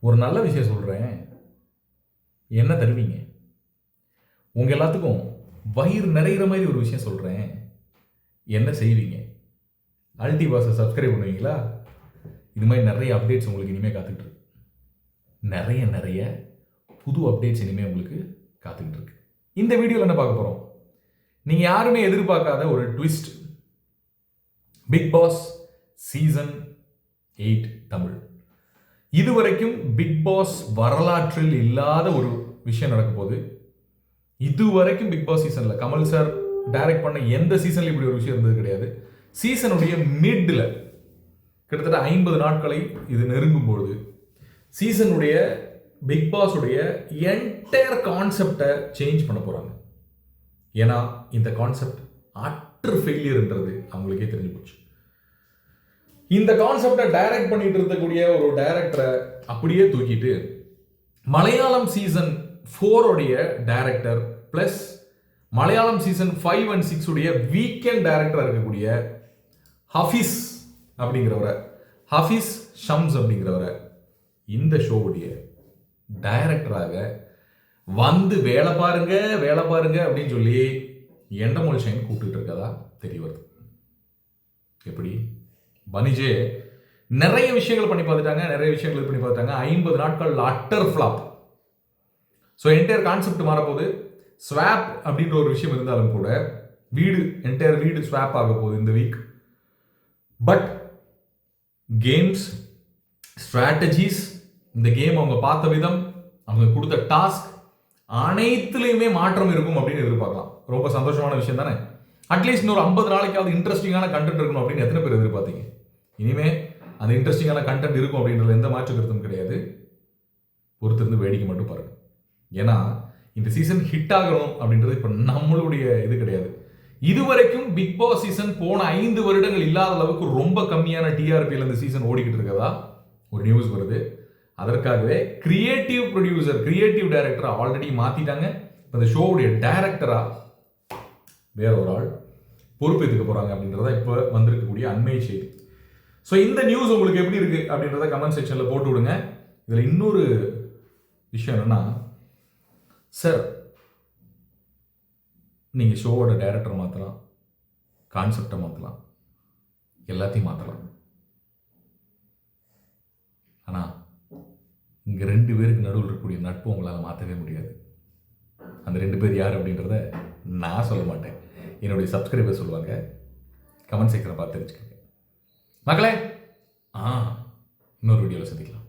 ஒரு நல்ல விஷயம் சொல்கிறேன் என்ன தருவீங்க? உங்கள் எல்லாத்துக்கும் வயிறு நிறையிற மாதிரி ஒரு விஷயம் சொல்கிறேன் என்ன செய்வீங்க? அல்டி பாஸை சப்ஸ்கிரைப் பண்ணுவீங்களா? இது மாதிரி நிறைய அப்டேட்ஸ் உங்களுக்கு இனிமேல் காத்துக்கிட்டு இருக்கு. நிறைய நிறைய புது அப்டேட்ஸ் இனிமேல் உங்களுக்கு காத்துக்கிட்டு இருக்கு. இந்த வீடியோவில் என்ன பார்க்க போகிறோம் நீங்கள் யாருமே எதிர்பார்க்காத ஒரு twist Bigg Boss season eight Tamil. இதுவரைக்கும் பிக் பாஸ் வரலாற்றில் இல்லாத ஒரு விஷயம் நடக்க போகுது. இதுவரைக்கும் பிக் பாஸ் சீசனில் கமல் சார் டைரக்ட் பண்ண எந்த சீசன்ல இப்படி ஒரு விஷயம் இருந்தது கிடையாது. சீசனுடைய மிட்ல கிட்டத்தட்ட ஐம்பது நாட்களை இது நெருங்கும் பொழுது சீசனுடைய பிக் பாஸுடைய என்டையர் கான்செப்டை சேஞ்ச் பண்ண போகிறாங்க ஏன்னா இந்த கான்செப்ட் அட்ரு ஃபெயிலியர்ன்றது அவங்களுக்கே தெரிஞ்சு போச்சு. இந்த கான்செப்டை டைரக்ட் பண்ணிட்டு இருக்கக்கூடிய ஒரு டைரக்டரை அப்படியே தூக்கிட்டு Malayalam season ஃபோருடைய director plus Malayalam season five and six உடைய வீக்கெண்ட் டைரக்டராக இருக்கக்கூடிய ஹஃபீஸ் அப்படிங்கிறவரை ஹஃபீஸ் ஷம்ஸ் அப்படிங்கிறவரை இந்த ஷோவுடைய டைரக்டராக வந்து வேலை பாருங்க வேலை பாருங்க அப்படின்னு சொல்லி எண்டமொழி ஷைன் கூப்பிட்டுட்டு இருக்கதா தெரிய வருது. எப்படி? பனிஜே நிறைய விஷயங்கள் பண்ணி பார்த்துட்டாங்க நிறைய விஷயங்கள் இது பண்ணி பார்த்துட்டாங்க? ஐம்பது நாட்கள் utter flop. So entire concept மாறப்போகுது. ஸ்வாப் அப்படின்ற ஒரு விஷயம் இருந்தாலும் கூட வீடு என்டையர் வீடு ஸ்வாப் ஆக போகுது இந்த வீக் பட் கேம்ஸ் ஸ்ட்ராட்டஜிஸ் இந்த கேம் அவங்க பார்த்த விதம் அவங்க கொடுத்த டாஸ்க் அனைத்துலேயுமே மாற்றம் இருக்கும் அப்படின்னு எதிர்பார்க்கலாம். ரொம்ப சந்தோஷமான விஷயம் தானே? அட்லீஸ்ட் இன்னொரு ஐம்பது நாளைக்காவது இன்ட்ரெஸ்டிங்கான கண்டென்ட் இருக்கணும் அப்படின்னு எத்தனை பேர் எதிர்பார்த்தீங்க? இனிமே அந்த இன்ட்ரெஸ்டிங்கான கண்டென்ட் இருக்கும் அப்படின்றது எந்த மாற்று கருத்தும் கிடையாது. பொறுத்திருந்து வேடிக்கை மட்டும் பாருங்க. ஏன்னா இந்த சீசன் ஹிட் ஆகணும் அப்படின்றது இப்போ நம்மளுடைய இது கிடையாது. இதுவரைக்கும் பிக் பாஸ் சீசன் போன ஐந்து வருடங்கள் இல்லாத அளவுக்கு ரொம்ப கம்மியான டிஆர்பியில் இந்த சீசன் ஓடிக்கிட்டு இருக்கதா? ஒரு நியூஸ் வருது. அதற்காகவே கிரியேட்டிவ் ப்ரொடியூசர் கிரியேட்டிவ் டைரக்டரை ஆல்ரெடி மாற்றிட்டாங்க இப்போ இந்த ஷோவுடைய டைரக்டராக வேற ஒரு ஆள் பொறுப்பேற்றுக்க போகிறாங்க அப்படின்றத இப்போ வந்திருக்கக்கூடிய அண்மை செய்தி ஸோ இந்த நியூஸ் உங்களுக்கு எப்படி இருக்குது அப்படின்றத கமெண்ட் செக்ஷனில் போட்டு விடுங்க. இதில் இன்னொரு விஷயம் என்னென்னா சார் நீங்கள் ஷோவோட டைரக்டர் மாற்றலாம் கான்செப்டை மாற்றலாம் எல்லாத்தையும் மாற்றலாம் ஆனால் இங்கே ரெண்டு பேருக்கு நடுவில் இருக்கக்கூடிய நட்பு உங்களால் மாற்றவே முடியாது. அந்த ரெண்டு பேர் யார் அப்படின்றத நான் சொல்ல மாட்டேன். என்னுடைய சப்ஸ்கிரைபர் சொல்லுவாங்க. கமெண்ட் செக்ஷனை பார்த்து தெரிஞ்சுக்கோங்க. மக்களே ஆ இன்னொரு வீடியோவில் சந்திக்கலாம்.